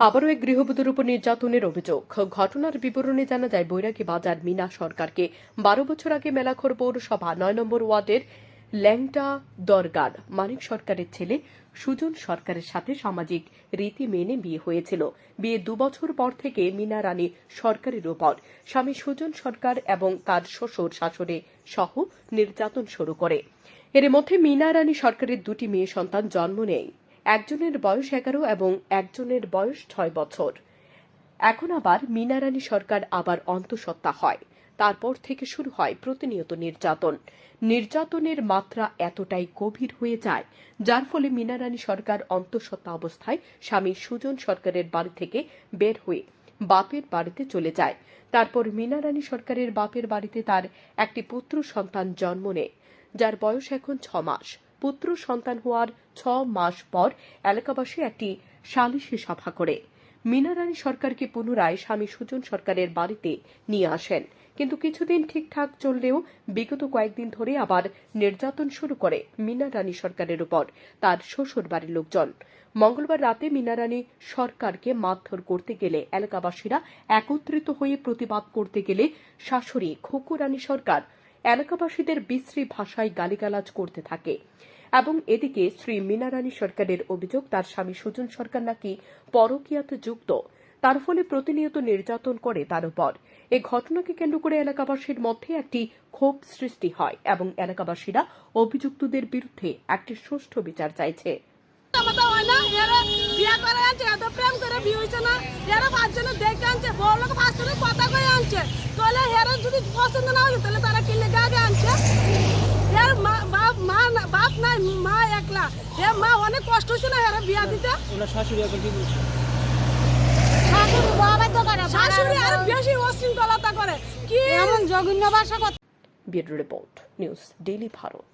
আবারও এক গৃহবধূর উপর নির্যাতনের অভিযোগ। ঘটনার বিবরণে জানা যায়, বৈরাগী বাজার মিনা সরকারকে বারো বছর আগে মেলাখোর পৌরসভা নয় নম্বর ওয়ার্ডের ল্যাংটা দরগার মানিক সরকারের ছেলে সুজন সরকারের সাথে সামাজিক রীতি মেনে বিয়ে হয়েছিল। বিয়ে দুবছর পর থেকে মিনা রানী সরকারের উপর। স্বামী সুজন সরকার এবং তার শ্বশুর শাশুড়ি সহ নির্যাতন শুরু করে। এর মধ্যে মিনা রানী সরকারের দুটি মেয়ে সন্তান জন্ম নেয়। একজনের বয়স এগারো এবং একজনের বয়স ছয় বছর। এখন আবার মিনারানী সরকার আবার অন্তঃসত্ত্বা হয়। তারপর থেকে শুরু হয় প্রতিনিয়ত নির্যাতন। নির্যাতনের মাত্রা এতটাই গভীর হয়ে যায়, যার ফলে মিনারানী সরকার অন্তঃসত্ত্বা অবস্থায় স্বামী সুজন সরকারের বাড়ি থেকে বের হয়ে বাপের বাড়িতে চলে যায়। তারপর মিনারানী সরকারের বাপের বাড়িতে তার একটি পুত্র সন্তান জন্ম নেয়, যার বয়স এখন ছ মাস। পুত্র সন্তান হওয়ার ছ মাস পর এলাকাবাসী একটি সালিশি সভা করে। মিনারানী সরকারকে পুনরায় স্বামী সুজন সরকারের বাড়িতে নিয়ে আসেন। কিন্তু কিছুদিন ঠিকঠাক চললেও বিগত কয়েকদিন ধরে আবার নির্যাতন শুরু করে মিনা রানী সরকারের উপর, তার শ্বশুর বাড়ির লোকজন। মঙ্গলবার রাতে মিনা রানী সরকারকে মারধর করতে গেলে এলাকাবাসীরা একত্রিত হয়ে প্রতিবাদ করতে গেলে শাশুড়ি খোকু রানী সরকার এলাকাবাসীদের বিশ্রী ভাষায় গালিগালাজ করতে থাকে। এবং এদিকে শ্রী মিনারানী সরকারের অভিযোগ, তার স্বামী সুজন সরকার নাকি পরকীয়াতে যুক্ত। তার ফলে প্রতিনিয়ত নির্যাতন করে তার উপর। এ ঘটনাকে কেন্দ্র করে এলাকাবাসীর মধ্যে একটি ক্ষোভ সৃষ্টি হয় এবং এলাকাবাসীরা অভিযুক্তদের বিরুদ্ধে একটি সুষ্ঠু বিচার চাইছে। কথা হয় না, এরা মা একলা। হে মা অনেক কষ্ট হয়েছে না এরা বিয়া দিতে? ওনার শাশুড়ি এখন কি বলছে শাশুড়ি বাবাই তো করে শাশুড়ি আর বেশি অশৃঙ্খলতা করে। কি? এমন জঘন্য ভাষা কথা bureau report news daily Bharat.